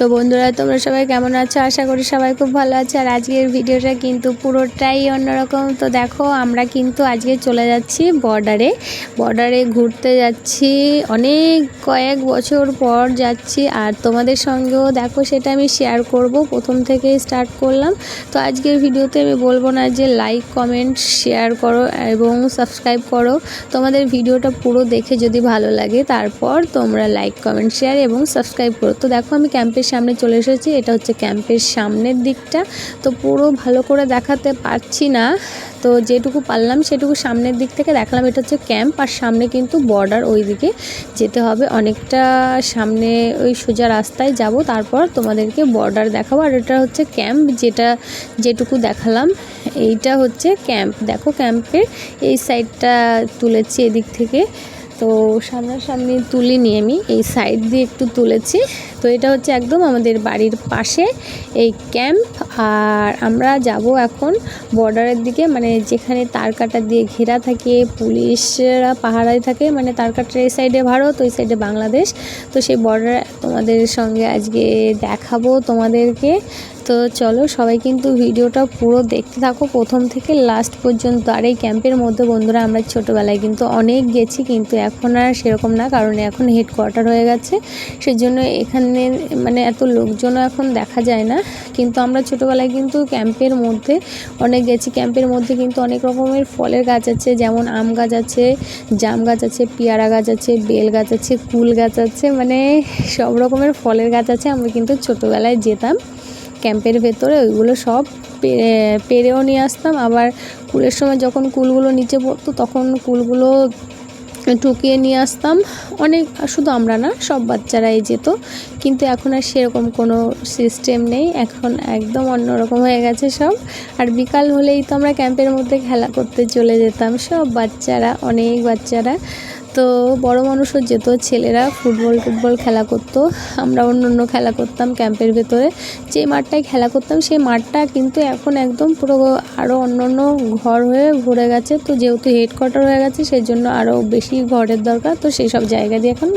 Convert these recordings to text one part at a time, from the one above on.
তো বন্ধুরা, তোমরা সবাই কেমন আছো? আশা করি সবাই খুব ভালো আছে। আর আজকের ভিডিওটা কিন্তু পুরোটাই অন্যরকম। তো দেখো, আমরা কিন্তু আজকে চলে যাচ্ছি বর্ডারে বর্ডারে ঘুরতে যাচ্ছি। অনেক কয়েক বছর পর যাচ্ছি। আর তোমাদের সঙ্গেও দেখো, সেটা আমি শেয়ার করব। প্রথম থেকেই স্টার্ট করলাম। তো আজকের ভিডিওতে আমি বলব না যে লাইক কমেন্ট শেয়ার করো এবং সাবস্ক্রাইব করো। তোমাদের ভিডিওটা পুরো দেখে যদি ভালো লাগে, তারপর তোমরা লাইক কমেন্ট শেয়ার এবং সাবস্ক্রাইব করো। তো দেখো, আমি ক্যাম্পের সামনে চলে এসেছি। এটা হচ্ছে ক্যাম্পের সামনের দিকটা। তো পুরো ভালো করে দেখাতে পারছি না। তো যেটুকু পারলাম সেটুকু সামনের দিক থেকে দেখালাম। এটা হচ্ছে ক্যাম্প আর সামনে কিন্তু বর্ডার ওই দিকে যেতে হবে অনেকটা সামনে ওই সোজা রাস্তায় যাব। তারপর তোমাদেরকে বর্ডার দেখাবো। আর এটা হচ্ছে ক্যাম্প। যেটা যেটুকু দেখালাম, এইটা হচ্ছে ক্যাম্প। দেখো ক্যাম্পের এই সাইডটা তুলেছি এদিক থেকে। তো সামনাসামনি তুলিনি আমি, এই সাইড দিয়ে একটু তুলেছি। তো এটা হচ্ছে একদম আমাদের বাড়ির পাশে এই ক্যাম্প আর আমরা যাব এখন বর্ডারের দিকে মানে যেখানে তার কাটা দিয়ে ঘেরা থাকে, পুলিশরা পাহারায় থাকে মানে তার কাটার এই সাইডে ভারত, ওই সাইডে বাংলাদেশ। তো সেই বর্ডার তোমাদের সঙ্গে আজকে দেখাবো তোমাদেরকে। তো চলো সবাই কিন্তু ভিডিওটা পুরো দেখতে থাকো। প্রথম থেকে লাস্ট পর্যন্ত। আর এই ক্যাম্পের মধ্যে বন্ধুরা আমরা ছোটোবেলায় কিন্তু অনেক গেছি, কিন্তু এখন আর সেরকম না, কারণ এখন হেডকোয়ার্টার হয়ে গেছে। সেজন্য এখানে মানে এত লোকজনও এখন দেখা যায় না। কিন্তু আমরা ছোটোবেলায় কিন্তু ক্যাম্পের মধ্যে অনেক গেছি। ক্যাম্পের মধ্যে কিন্তু অনেক রকমের ফলের গাছ আছে, যেমন আম গাছ আছে, জাম গাছ আছে, পেয়ারা গাছ আছে, বেল গাছ আছে, কুল গাছ আছে মানে সব রকমের ফলের গাছ আছে। আমরা কিন্তু ছোটোবেলায় যেতাম। ক্যাম্পের ভেতরে ওইগুলো সব পেরেও নিয়ে আসতাম। আবার কুলের সময় যখন কুলগুলো নিচে পড়তো তখন কুলগুলো টুকিয়ে নিয়ে আসতাম। অনেক, শুধু আমরা না, সব বাচ্চারাই যেত। কিন্তু এখন আর সেরকম কোনো সিস্টেম নেই। এখন একদম অন্যরকম হয়ে গেছে সব। আর বিকাল হলেই তো আমরা ক্যাম্পের মধ্যে খেলা করতে চলে যেতাম। সব বাচ্চারা, অনেক বাচ্চারা। তো বড় মানুষও যেত ছেলেরা ফুটবল টুটবল খেলা করতো। আমরা অন্য অন্য খেলা করতাম ক্যাম্পের ভেতরে। যে মাঠটায় খেলা করতাম সেই মাঠটা কিন্তু এখন একদম পুরো আরও অন্য অন্য ঘর হয়ে ভরে গেছে। তো যেহেতু হেডকোয়ার্টার হয়ে গেছে সেই জন্য আরও বেশি ঘরের দরকার। তো সেই সব জায়গা দিয়ে এখন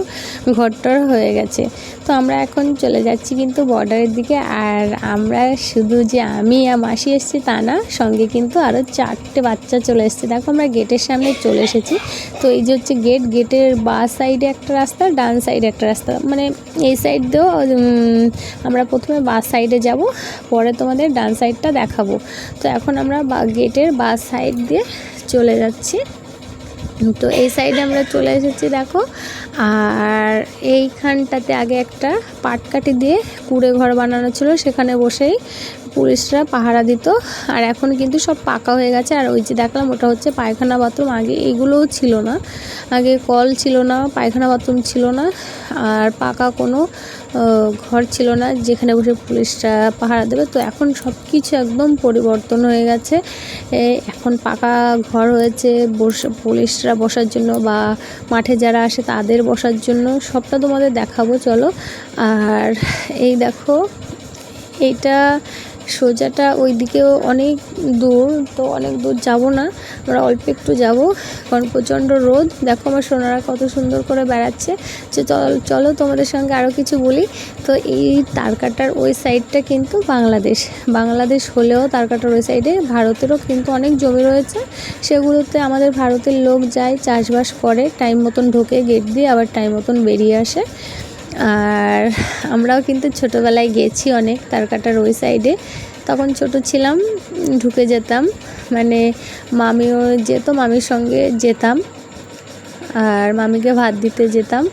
ঘরটার হয়ে গেছে। তো আমরা এখন চলে যাচ্ছি কিন্তু বর্ডারের দিকে। আর আমরা শুধু যে আমি আর মাসি এসেছি তা না, সঙ্গে কিন্তু আরও চারটে বাচ্চা চলে এসেছে। দেখো আমরা গেটের সামনে চলে এসেছি। তো এই যে হচ্ছে গেট গেটের বা সাইডে একটা রাস্তা, ডান সাইডে একটা রাস্তা। মানে এই সাইড দিয়েও আমরা প্রথমে বাস সাইডে যাব, পরে তোমাদের ডান সাইডটা দেখাবো। তো এখন আমরা বা, গেটের বা সাইড দিয়ে চলে যাচ্ছি। তো এই সাইডে আমরা চলে এসেছি, দেখো। আর এইখানটাতে আগে একটা পাটকাঠি দিয়ে কুড়ে ঘর বানানো ছিল, সেখানে বসেই পুলিশরা পাহারা দিত। আর এখন কিন্তু সব পাকা হয়ে গেছে। আর ওই যে দেখলাম, ওটা হচ্ছে পায়খানা বাথরুম। আগে এগুলোও ছিল না। আগে কল ছিল না, পায়খানা বাথরুম ছিল না। আর পাকা কোনো ঘর ছিল না, যেখানে বসে পুলিশরা পাহারা দেবে। তো এখন সব কিছু একদম পরিবর্তন হয়ে গেছে। এখন পাকা ঘর হয়েছে। বসে, পুলিশরা বসার জন্য বা মাঠে যারা আসে তাদের বসার জন্য। সবটা তোমাদের দেখাবো, চলো। আর এই দেখো এইটা সোজাটা ওই দিকেও অনেক দূর, তো অনেক দূর যাব না। আমরা অল্প একটু যাব, কারণ প্রচণ্ড রোদ। দেখো আমার সোনারা কত সুন্দর করে বেড়াচ্ছে। যে চল, চলো তোমাদের সঙ্গে আরও কিছু বলি। তো এই তারকাটার ওই সাইডটা কিন্তু বাংলাদেশ। বাংলাদেশ হলেও তারকাটার ওই সাইডে ভারতেরও কিন্তু অনেক জমি রয়েছে। সেগুলোতে আমাদের ভারতের লোক যায়, চাষবাস করে টাইম মতন ঢোকে গেট দিয়ে আবার টাইম মতন বেরিয়ে আসে। আর আমরাও কিন্তু ছোটোবেলায় গেছি অনেক তারকাটার ওই সাইডে তখন ছোট ছিলাম, ঢুকে যেতাম মানে মামিও যেত, মামির সঙ্গে যেতাম। আর মামিকে ভাত দিতে যেতাম,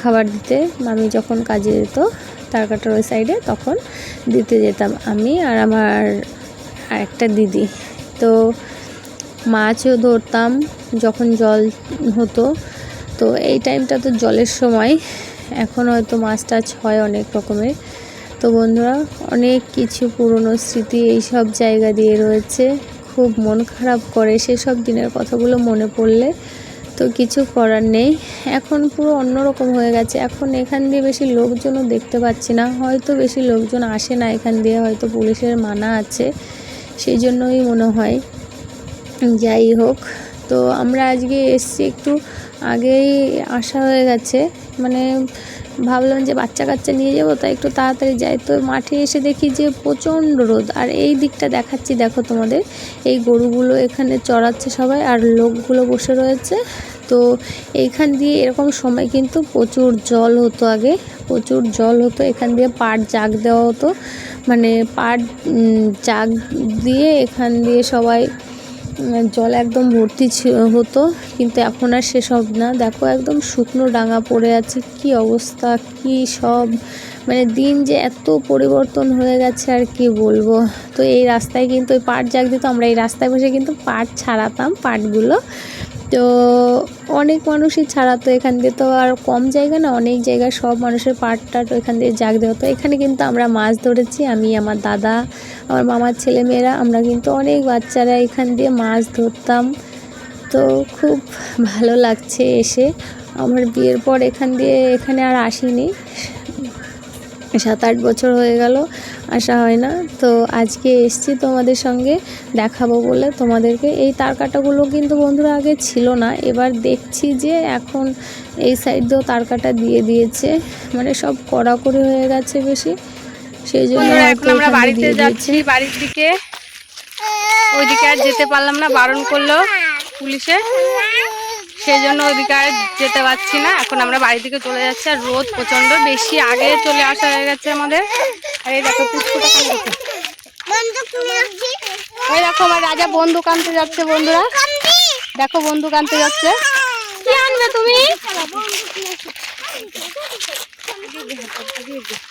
খাবার দিতে। মামি যখন কাজে যেত তারকাটার ওই সাইডে তখন দিতে যেতাম আমি আর আমার আরেকটা দিদি। তো মাছও ধরতাম যখন জল হতো। তো এই টাইমটা তো জলের সময়। এখন হয়তো মাছ টাছ হয় অনেক রকমের। তো বন্ধুরা, অনেক কিছু পুরনো স্মৃতি এই সব জায়গা দিয়ে রয়েছে। খুব মন খারাপ করে সেসব দিনের কথাগুলো মনে পড়লে তো কিছু করার নেই। এখন পুরো অন্যরকম হয়ে গেছে। এখন এখান দিয়ে বেশি লোকজনও দেখতে পাচ্ছি না। হয়তো বেশি লোকজন আসে না এখান দিয়ে, হয়তো পুলিশের মানা আছে। সেই জন্যই মনে হয়। যাই হোক, তো আমরা আজকে এসছি একটু আগেই, আসা হয়ে গেছে। মানে ভাবলাম যে বাচ্চা কাচ্চা নিয়ে যাব, তাই একটু তাড়াতাড়ি যাই। তো মাঠে এসে দেখি যে প্রচণ্ড রোদ। আর এই দিকটা দেখাচ্ছি, দেখো তোমাদের। এই গরুগুলো এখানে চড়াচ্ছে সবাই, আর লোকগুলো বসে রয়েছে। তো এইখান দিয়ে এরকম সময় কিন্তু প্রচুর জল হতো আগে। প্রচুর জল হতো, এখান দিয়ে পাট জাগ দেওয়া হতো। মানে পাট জাগ দিয়ে এখান দিয়ে সবাই জল একদম ভর্তি হতো, কিন্তু এখন আর সেসব না। দেখো একদম শুকনো ডাঙা পড়ে আছে, কি অবস্থা, কি সব। মানে দিন যে এত পরিবর্তন হয়ে গেছে আর কি বলব। তো এই রাস্তায় কিন্তু, ওই পাট জাগ দিত আমরা এই রাস্তায় বসে কিন্তু পাট ছাড়াতাম পাটগুলো। তো অনেক মানুষই ছাড়াতো এখান দিয়ে তো আর কম জায়গা না, অনেক জায়গায় সব মানুষের পাট টাট ওইখান দিয়ে জাগ দেওয়া। হতো এখানে কিন্তু আমরা মাছ ধরেছি, আমি, আমার দাদা, আমার মামার ছেলে মেয়েরা আমরা কিন্তু অনেক বাচ্চারা এখান দিয়ে মাছ ধরতাম। তো খুব ভালো লাগছে এসে। আমার বিয়ের পর এখান দিয়ে এখানে আর আসিনি। সাত আট বছর হয়ে গেল। আসা হয় না। তো আজকে এসছি তোমাদের সঙ্গে দেখাবো বলে তোমাদেরকে। এই তারকাটাগুলো কিন্তু বন্ধুরা আগে ছিল না। এবার দেখছি যে এখন এই সাইড দিয়েও তারকাটা দিয়ে দিয়েছে। মানে সব কড়াকড়ি হয়ে গেছে বেশি। সেই জন্য এখন আমরা বাড়িতে যাচ্ছি। বাড়ির দিকে। ওইদিকে আর যেতে পারলাম না। বারণ করল পুলিশে। সেই জন্য ওইদিকে আর যেতে পারছি না। এখন আমরা বাড়ির দিকে চলে যাচ্ছি আর রোদ প্রচণ্ড বেশি আগে চলে আসা হয়ে গেছে আমাদের। আর এই দেখো ওই দেখো আমার রাজা বন্দুক আনতে যাচ্ছে বন্ধুরা। দেখো বন্দুক আনতে যাচ্ছে। কি আনবে তুমি?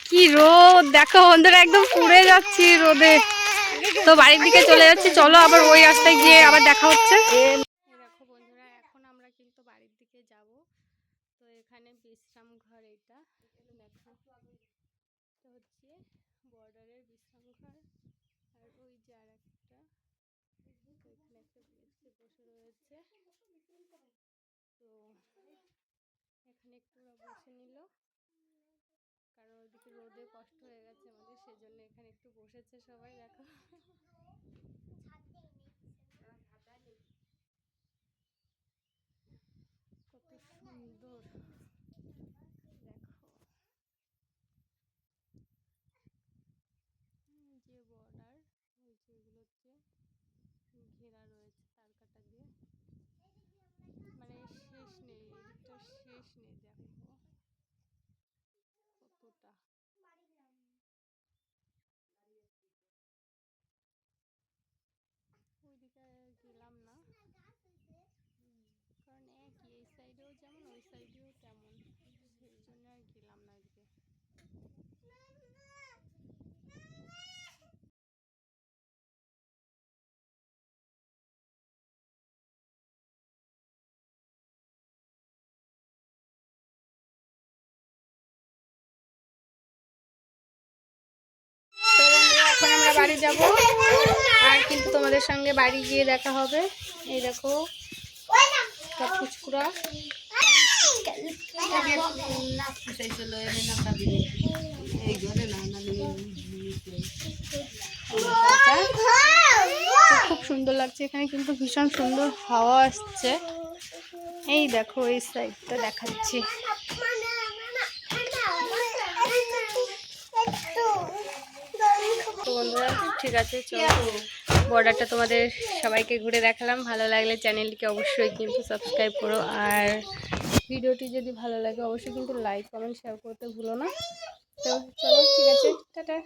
কি রোদ, দেখো বন্ধুরা, একদম পুড়ে যাচ্ছি রোদে। তো বাড়ির দিকে চলে যাচ্ছি। চলো আবার ওই রাস্তায় গিয়ে আবার দেখা হচ্ছে দেখো বন্ধুরা এখন আমরা কিন্তু বাড়ির দিকে যাব তো এখানে বিশ্রাম ঘর এটা দেখো তো হচ্ছে বর্ডারের বিশ্রাম ঘর আর ওই যে আর একটা তো এখানে একটা ব্যক্তি বসে রয়েছে। তো এখানে একটু ওরা বসে নিল। কারণ ওইদিকে রোদে কষ্ট হয়ে গেছে আমাদের, সেজন্য এখানে একটু বসেছে সবাই, দেখো। কত সুন্দর, দেখো। যে বর্ডার ওই যে এগুলোতে ঘেরা রয়েছে তার কাটা দিয়ে মানে শেষ নেই এদিকটা শেষ নেই দেখো কতটা ওইদিকে গেলাম না হুম, কারণ একই এই সাইডেও যেমন, ওই সাইডেও তেমন। সেই জন্য আর গেলাম না এখন আমরা বাড়ি যাব। আর কিন্তু তোমাদের সঙ্গে বাড়ি গিয়ে দেখা হবে। এই দেখো সব ফুচকুড়া। খুব সুন্দর লাগছে, এখানে কিন্তু ভীষণ সুন্দর হাওয়া আসছে। এই দেখো, এই সাইডটা দেখাচ্ছি। তো বন্ধুরা, ঠিক আছে, চলো। বর্ডারটা তোমাদের সবাইকে ঘুরে দেখালাম। ভালো লাগলে চ্যানেলটিকে অবশ্যই কিন্তু সাবস্ক্রাইব করো। আর ভিডিওটি যদি ভালো লাগে, অবশ্যই কিন্তু লাইক কমেন্ট শেয়ার করতে ভুলো না। তো চলো, ঠিক আছে। টাটা।